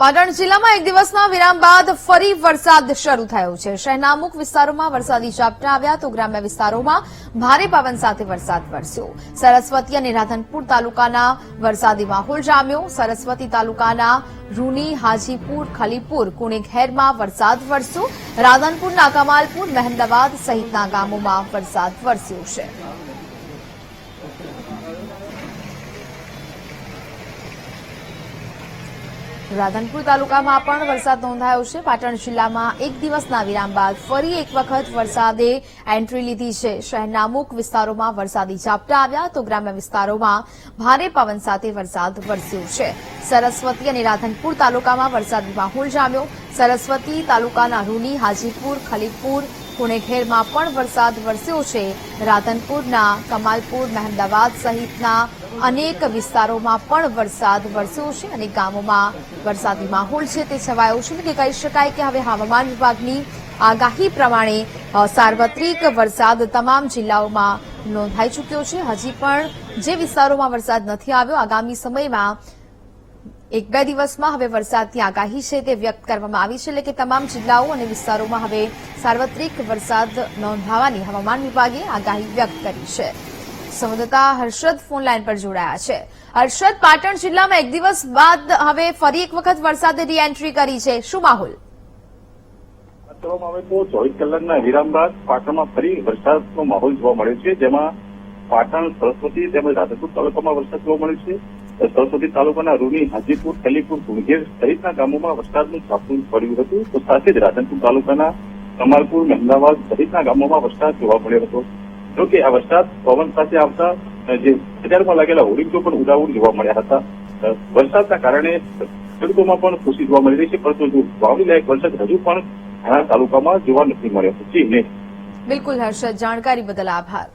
પાટણ જિલ્લામાં એક દિવસના વિરામ બાદ ફરી વરસાદ શરૂ થયો છે. શહેરના અમુક વિસ્તારોમાં વરસાદી ઝાપટા આવ્યા તો ગ્રામ્ય વિસ્તારોમાં ભારે પવન સાથે વરસાદ વરસ્યો. સરસ્વતી અને રાધનપુર તાલુકાના વરસાદી માહોલ જામ્યો. સરસ્વતી તાલુકાના રૂની, હાજીપુર, ખલીપુર, કુણેઘેરમાં વરસાદ વરસ્યો. રાધનપુરના કમાલપુર મહેમદાવાદ સહિતના ગામોમાં વરસાદ વરસ્યો છે. રાધનપુર તાલુકામાં પણ વરસાદ નોંધાયો છે. પાટણ જિલ્લામાં એક દિવસના વિરામ બાદ ફરી એક વખત વરસાદે એન્ટ્રી લીધી છે. શહેરના અમુક વિસ્તારોમાં વરસાદી ઝાપટા આવ્યા તો ગ્રામ્ય વિસ્તારોમાં ભારે પવન સાથે વરસાદ વરસ્યો છે. સરસ્વતી અને રાધનપુર તાલુકામાં વરસાદી માહોલ જામ્યો. સરસ્વતી તાલુકાના રૂની, હાજીપુર, ખલીપુર પુણેઘેરમાં પણ વરસાદ વરસ્યો છે. રાધનપુરના, કમાલપુર, મહેમદાવાદ સહિતના અનેક વિસ્તારોમાં પણ વરસાદ વરસ્યો છે અને ગામોમાં વરસાદી માહોલ છે તે છવાયો છે. એટલે કહી શકાય કે હવે હવામાન વિભાગની આગાહી પ્રમાણે સાર્વત્રિક વરસાદ તમામ જિલ્લાઓમાં નોંધાઈ ચૂક્યો છે. હજી પણ જે વિસ્તારોમાં વરસાદ નથી આવ્યો, આગામી સમયમાં એક બે દિવસમાં હવે વરસાદની આગાહી છે તે વ્યક્ત કરવામાં આવી છે, એટલે કે તમામ જિલ્લાઓ અને વિસ્તારોમાં હવે સાર્વત્રિક વરસાદ નોંધાવાની હવામાન વિભાગે આગાહી વ્યક્ત કરી છે. સંવાદદાતા હર્ષદ ફોન લાઇન પર જોડાયા છે. હર્ષદ, પાટણ જિલ્લામાં એક દિવસ બાદ હવે ફરી એક વખત વરસાદે રી એન્ટ્રી કરી છે. શું માહોલ? કરવામાં ચોવીસ કલાકના વિરામ બાદ પાટણમાં ફરી વરસાદનો માહોલ જોવા મળ્યો છે, જેમાં પાટણ, સરસ્વતી તેમજ રાધનપુર તાલુકામાં વરસાદ જોવા મળ્યો છે. સરસ્વતી તાલુકાના રૂની, હાજીપુર, ખલીપુર કુંગેર સહિતના ગામોમાં વરસાદનું ઝાપટું પડ્યું હતું. તો સાથે જ રાધનપુર તાલુકાના કમાલપુર, મહેમદાવાદ સહિતના ગામોમાં વરસાદ જોવા મળ્યો હતો. જો કે આ વરસાદ પવન સાથે આવતા જે બજારમાં લાગેલા હોર્ડિંગો પણ ઉડાઉડ જોવા મળ્યા હતા. વરસાદના કારણે ખેડૂતોમાં પણ ખુશી જોવા મળી રહી છે, પરંતુ જો વાવણી લાયક વરસાદ હજુ પણ ઘણા તાલુકામાં જોવા નથી મળ્યો. બિલકુલ હર્ષદ, જાણકારી બદલ આભાર.